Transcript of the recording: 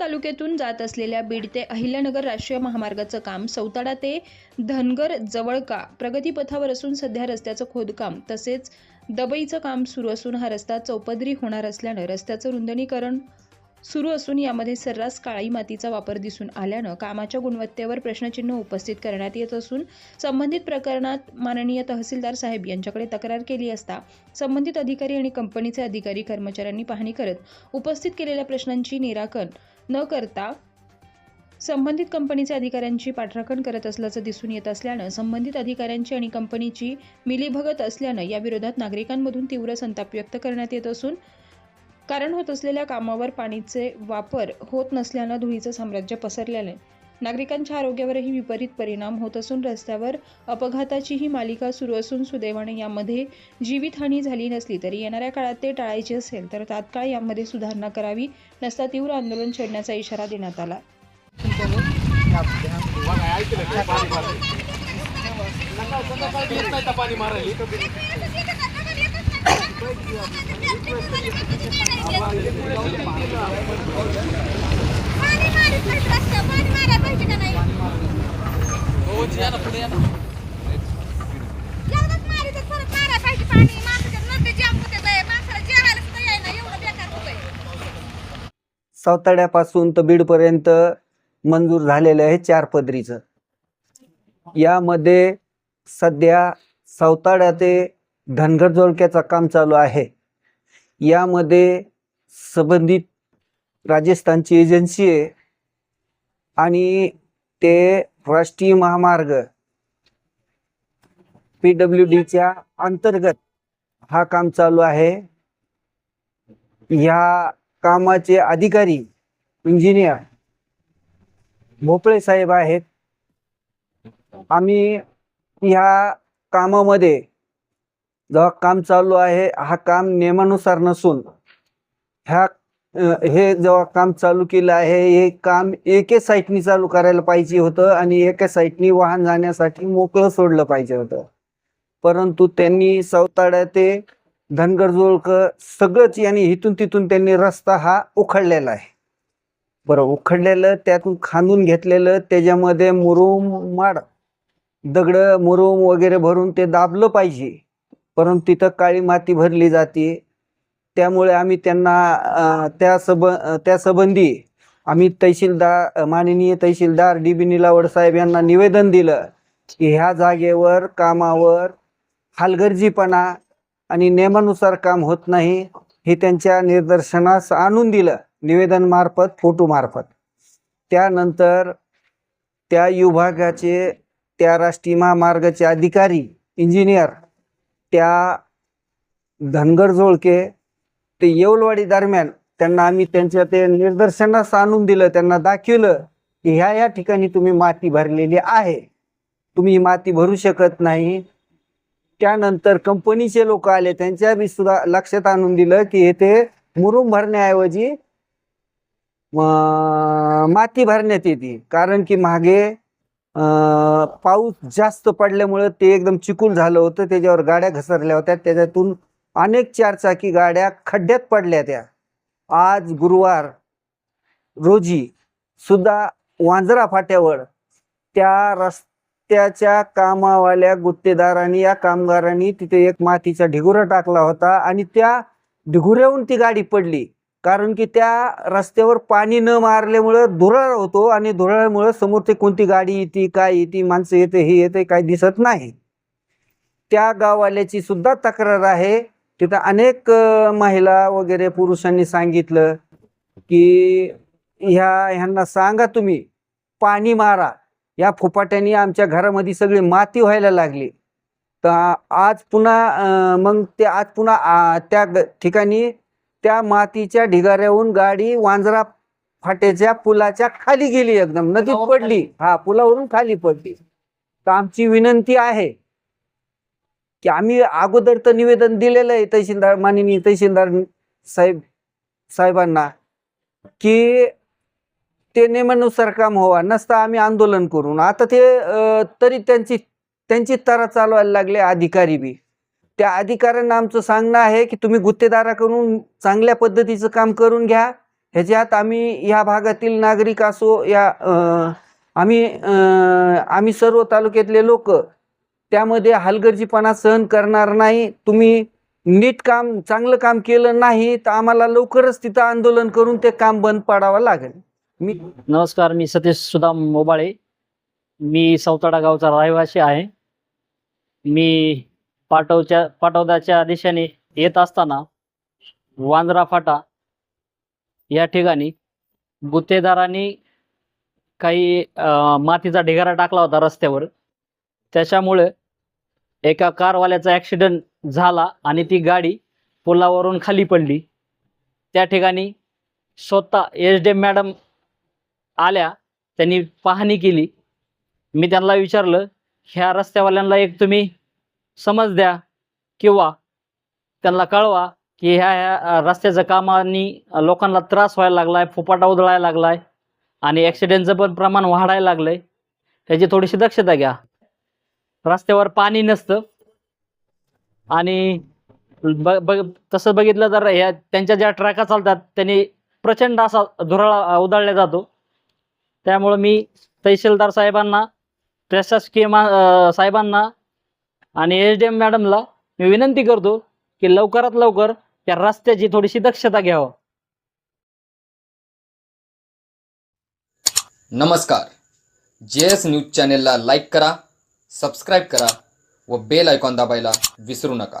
तालुक्यातून जात असलेल्या बीड ते अहिल्यानगर राष्ट्रीय महामार्गाचं काम सौताडा ते धनगर जवळका प्रगतीपथावर असून सध्या रस्त्याचं खोदकाम तसेच दबईचं काम सुरू असून हा रस्ता चौपदरी होणार असल्यानं रस्त्याचं रुंदणीकरण सुरू असून यामध्ये सर्रास काळी मातीचा वापर दिसून आल्यानं कामाच्या गुणवत्तेवर प्रश्नचिन्ह उपस्थित करण्यात येत असून संबंधित प्रकरणात माननीय तहसीलदार साहेब यांच्याकडे तक्रार केली असता संबंधित अधिकारी आणि कंपनीचे अधिकारी कर्मचाऱ्यांनी पाहणी करत उपस्थित केलेल्या प्रश्नांची निराकरण न करता संबंधित कंपनीच्या अधिकाऱ्यांची पाठराखण करत असल्याचं दिसून येत असल्यानं संबंधित अधिकाऱ्यांची आणि कंपनीची मिलीभगत असल्यानं या विरोधात नागरिकांमधून तीव्र संताप व्यक्त करण्यात येत असून कारण होत असलेल्या कामावर पाणीचे वापर होत नसल्यानं धुळीचं साम्राज्य पसरल्याने नागरिकांच्या आरोग्यावरही विपरीत परिणाम होत असून रस्त्यावर अपघाताचीही मालिका सुरू असून सुदैवाने यामध्ये जीवितहानी झाली नसली तरी येणाऱ्या काळात ते टाळायचे असेल तर तात्काळ यामध्ये सुधारणा करावी नसता तीव्र आंदोलन छेडण्याचा इशारा देण्यात आला. पाणी मारी पाहिजे रस्त्यावर पाणी मारायला पाहिजे का नाही एवढंच मारी तर परत मारायला पाहिजे पाणी माणसाच्या नद्या जाम होते बाई. माणसाला जेवायला सुद्धा येईना एवढं बेकार होतंय सावताड्यापासून तर बीडपर्यंत मंजूर झालेलं आहे चार पदरीचं. यामध्ये सध्या सावताड्या ते धनगर जोडक्याचं काम चालू आहे. यामध्ये संबंधित राजस्थानची एजन्सी आहे आणि ते राष्ट्रीय महामार्ग पी डब्ल्यू डीच्या अंतर्गत हा काम चालू आहे. ह्या कामाचे अधिकारी इंजिनियर भोपळे साहेब आहेत. आम्ही ह्या कामामध्ये जेव्हा काम चालू आहे हा काम नियमानुसार नसून ह्या हे जेव्हा काम चालू केलं आहे हे काम एके साईटनी चालू करायला पाहिजे होतं आणि एका साईटनी वाहन जाण्यासाठी मोकळं सोडलं पाहिजे होतं. परंतु त्यांनी सवताड्या ते धनगरजोळकर सगळंच यांनी इथून तिथून त्यांनी रस्ता हा उखडलेला आहे. बरं उखडलेलं त्यातून खांदून घेतलेलं त्याच्यामध्ये मुरुम माड दगडं मुरुम वगैरे भरून ते दाबलं पाहिजे. परंतु तिथं काळी माती भरली जाते. त्यामुळे आम्ही त्यांना त्या सब त्या संबंधी आम्ही तहसीलदार माननीय तहसीलदार डी बी निलावड साहेब यांना निवेदन दिलं की ह्या जागेवर कामावर हलगर्जीपणा आणि नियमानुसार काम होत नाही हे त्यांच्या निदर्शनास आणून दिलं निवेदन मार्फत फोटो मार्फत. त्यानंतर त्या विभागाचे त्या राष्ट्रीय महामार्गाचे अधिकारी इंजिनियर त्या धनगर जोळके ते येवलवाडी दरम्यान त्यांना आम्ही त्यांच्या ते निदर्शनास आणून दिलं त्यांना दाखवलं की ह्या या ठिकाणी तुम्ही माती भरलेली आहे. तुम्ही माती भरू शकत नाही. त्यानंतर कंपनीचे लोक आले त्यांच्या बी सुद्धा लक्षात आणून दिलं की येथे मुरुम भरण्याऐवजी माती भरण्यात येते. कारण की मागे पाऊस जास्त पडल्यामुळं ते एकदम चिकूल झालं होतं. त्याच्यावर गाड्या घसरल्या होत्या. त्याच्यातून अनेक चारचाकी गाड्या खड्ड्यात पडल्या त्या. आज गुरुवार रोजी सुद्धा वांजरा फाट्यावर त्या रस्त्याच्या कामावाल्या गुत्तेदारांनी या कामगारांनी तिथे एक मातीचा ढिगुरा टाकला होता आणि त्या ढिगुऱ्याहून ती गाडी पडली. कारण की त्या रस्त्यावर पाणी न मारल्यामुळं धुराळ होतो आणि धुराळमुळं समोर ते कोणती गाडी येते काय येते माणसं येते हे येते काय दिसत नाही. त्या गाववाल्याची सुद्धा तक्रार आहे. तिथं अनेक महिला वगैरे पुरुषांनी सांगितलं की ह्या ह्यांना सांगा तुम्ही पाणी मारा. या फुपाट्याने आमच्या घरामध्ये सगळी माती व्हायला लागली. तर आज पुन्हा मग ते आज पुन्हा त्या ठिकाणी त्या मातीच्या ढिगाऱ्याहून गाडी वांजरा फाट्याच्या पुलाच्या खाली गेली एकदम. नदीत पडली. हा पुलावरून खाली पडली. तर आमची विनंती आहे की आम्ही अगोदर तर निवेदन दिलेलं आहे तहसीलदार माननीय तहसीलदार साहेब साहेबांना की ते नियमानुसार काम व्हावा नसता आम्ही आंदोलन करून. आता ते तरी त्यांची त्यांची तरा चालवायला लागले अधिकारी बी. त्या अधिकाऱ्यांना आमचं सांगणं आहे की तुम्ही गुत्तेदाराकडून चांगल्या पद्धतीचं काम करून घ्या. ह्याच्यात आम्ही ह्या भागातील नागरिक असो या आम्ही आम्ही सर्व तालुक्यातले लोक त्यामध्ये हलगर्जीपणा सहन करणार नाही. तुम्ही नीट काम चांगलं काम केलं नाही तर आम्हाला लवकरच तिथं आंदोलन करून ते काम बंद पाडावं लागेल. मी नमस्कार मी सतीश सुदाम मोबाळे. मी सौताडा गावचा रहिवासी आहे. मी पाटवच्या पाटवदाच्या दिशेने येत असताना वांद्रा फाटा या ठिकाणी गुत्तेदारांनी काही मातीचा ढिगारा टाकला होता रस्त्यावर. त्याच्यामुळे एका कारवाल्याचा ॲक्सिडंट झाला आणि ती गाडी पुलावरून खाली पडली. त्या ठिकाणी स्वतः एच डी मॅडम आल्या त्यांनी पाहणी केली. मी त्यांना विचारलं ह्या रस्त्यावाल्यांना एक तुम्ही समज द्या किंवा त्यांना कळवा की ह्या ह्या रस्त्याचं कामाने लोकांना त्रास व्हायला लागला आहे फुपाटा उधळायला लागला आहे आणि ॲक्सिडेंटचं पण प्रमाण वाढायला लागलं आहे त्याची थोडीशी दक्षता घ्या. रस्त्यावर पाणी नसतं. आणि ब बग तसं बघितलं तर ह्या त्यांच्या ज्या ट्रॅका चालतात त्यांनी प्रचंड असा धुराळा उधळला जातो. त्यामुळं मी तहसीलदार साहेबांना प्रशासकीय मा साहेबांना आणि एच डी एम मॅडमला मी विनंती करतो की लवकरात लवकर त्या रस्त्याची थोडीशी दक्षता घ्यावं. नमस्कार. जे एस न्यूज चॅनेलला लाईक करा सबस्क्राईब करा व बेल आयकॉन दाबायला विसरू नका.